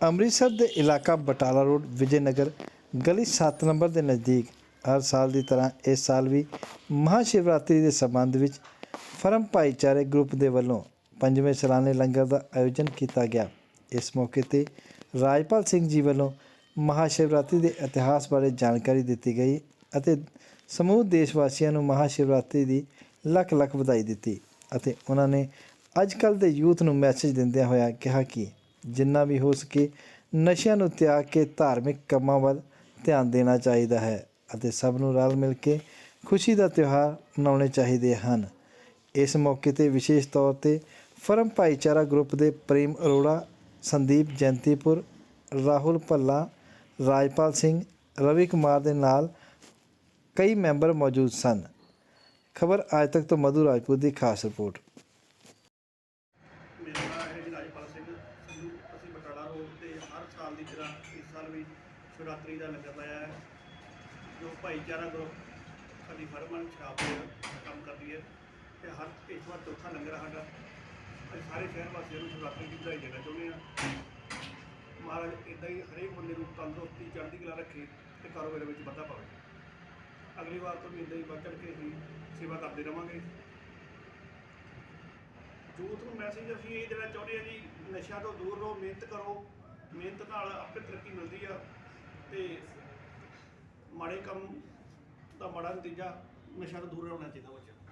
ਅੰਮ੍ਰਿਤਸਰ ਦੇ ਇਲਾਕਾ ਬਟਾਲਾ ਰੋਡ ਵਿਜੇ ਨਗਰ ਗਲੀ 7 ਨੰਬਰ ਦੇ ਨਜ਼ਦੀਕ। ਹਰ ਸਾਲ ਦੀ ਤਰ੍ਹਾਂ ਇਸ ਸਾਲ ਵੀ ਮਹਾ ਸ਼ਿਵਰਾਤਰੀ ਦੇ ਸੰਬੰਧ ਵਿੱਚ ਫਰਮ ਭਾਈਚਾਰੇ ਗਰੁੱਪ ਦੇ ਵੱਲੋਂ ਪੰਜਵੇਂ ਸਾਲਾਨੇ ਲੰਗਰ ਦਾ ਆਯੋਜਨ ਕੀਤਾ ਗਿਆ। ਇਸ ਮੌਕੇ ਤੇ ਰਾਜਪਾਲ ਸਿੰਘ ਜੀ ਵੱਲੋਂ ਮਹਾ ਸ਼ਿਵਰਾਤਰੀ ਦੇ ਇਤਿਹਾਸ ਬਾਰੇ ਜਾਣਕਾਰੀ ਦਿੱਤੀ ਗਈ ਅਤੇ ਸਮੂਹ ਦੇਸ਼ ਵਾਸੀਆਂ ਨੂੰ ਮਹਾ ਸ਼ਿਵਰਾਤਰੀ ਦੀ ਲੱਖ ਲੱਖ ਵਧਾਈ ਦਿੱਤੀ ਅਤੇ ਉਹਨਾਂ ਨੇ ਅੱਜ ਕੱਲ੍ਹ ਦੇ ਯੂਥ ਨੂੰ ਮੈਸੇਜ ਦਿੰਦਿਆਂ ਹੋਇਆ ਕਿਹਾ ਕਿ ਜਿੰਨਾ ਵੀ ਹੋ ਸਕੇ ਨਸ਼ਿਆਂ ਨੂੰ ਤਿਆਗ ਕੇ ਧਾਰਮਿਕ ਕੰਮਾਂ ਵੱਲ ਧਿਆਨ ਦੇਣਾ ਚਾਹੀਦਾ ਹੈ ਅਤੇ ਸਭ ਨੂੰ ਰਲ ਮਿਲ ਕੇ ਖੁਸ਼ੀ ਦਾ ਤਿਉਹਾਰ ਮਨਾਉਣੇ ਚਾਹੀਦੇ ਹਨ। ਇਸ ਮੌਕੇ ਤੇ ਵਿਸ਼ੇਸ਼ ਤੌਰ ਤੇ ਫਰਮ ਭਾਈਚਾਰਾ ਗਰੁੱਪ ਦੇ ਪ੍ਰੇਮ ਅਰੋੜਾ, ਸੰਦੀਪ ਜੈਂਤੀਪੁਰ, ਰਾਹੁਲ ਭੱਲਾ, ਰਾਜਪਾਲ ਸਿੰਘ, ਰਵੀ ਕੁਮਾਰ ਦੇ ਨਾਲ ਕਈ ਮੈਂਬਰ ਮੌਜੂਦ ਸਨ। ਖਬਰ ਅੱਜ ਤੱਕ ਤੋਂ ਮਧੂ ਰਾਜਪੂਤ ਦੀ ਖਾਸ ਰਿਪੋਰਟ। ਮੇਰਾ ਨਾਮ ਹੈ ਰਾਜਪਾਲ ਸਿੰਘ। ਸੰਧੂ ਅਸੀਂ ਬਟਾਲਾ ਰੋਡ ਤੇ ਹਰ ਸਾਲ ਦੀ ਤਰ੍ਹਾਂ ਇਸ ਸਾਲ ਵੀ ਸ਼ਿਵਰਾਤਰੀ ਦਾ ਲੰਗਰ ਲਾਇਆ ਹੈ, ਜੋ ਭਾਈਚਾਰਾ ਗਰੁੱਪ ਸਾਡੀ ਫਰਮਨ ਸ਼ਰਾਬ ਦੇ ਕੰਮ ਕਰਦੀ ਹੈ ਤੇ ਹਰ ਇਸ ਵਾਰ ਚੌਥਾ ਲੰਗਰ ਸਾਡਾ। ਅਸੀਂ ਸਾਰੇ ਸ਼ਹਿਰ ਵਾਸੀਆਂ ਨੂੰ ਸ਼ਿਵਰਾਤਰੀ ਦੀ ਵਧਾਈ ਦੇਣਾ ਚਾਹੁੰਦੇ ਹਾਂ। ਮਹਾਰਾਜ ਇਦਾਂ ਹੀ ਹਰੇਕ ਬੰਦੇ ਨੂੰ ਤੰਦਰੁਸਤੀ, ਚੜ੍ਹਦੀ ਕਲਾ ਰੱਖੇ ਤੇ ਕਾਰੋਬਾਰ ਵਿੱਚ ਵਾਧਾ ਪਾਵੇ। ਅਗਲੀ ਵਾਰ ਤੋਂ ਵੀ ਇਦਾਂ ਹੀ ਵੱਧ ਚੜ੍ਹ ਕੇ ਅਸੀਂ ਸੇਵਾ ਕਰਦੇ ਰਵਾਂਗੇ। ਯੂਥ ਨੂੰ ਮੈਸੇਜ ਅਸੀਂ ਇਹ ਦੇਣਾ ਚਾਹੁੰਦੇ ਹਾਂ ਜੀ, ਨਸ਼ਿਆਂ ਤੋਂ ਦੂਰ ਰਹੋ, ਮਿਹਨਤ ਕਰੋ। ਮਿਹਨਤ ਨਾਲ ਆਪੇ ਤਰੱਕੀ ਮਿਲਦੀ ਆ ਤੇ ਮਾੜੇ ਕੰਮ ਦਾ ਮਾੜਾ ਨਤੀਜਾ ਨਸ਼ਿਆਂ ਤੋਂ ਦੂਰ ਰਹਿਣਾ ਚਾਹੀਦਾ ਬੱਚਿਆਂ ਨੂੰ।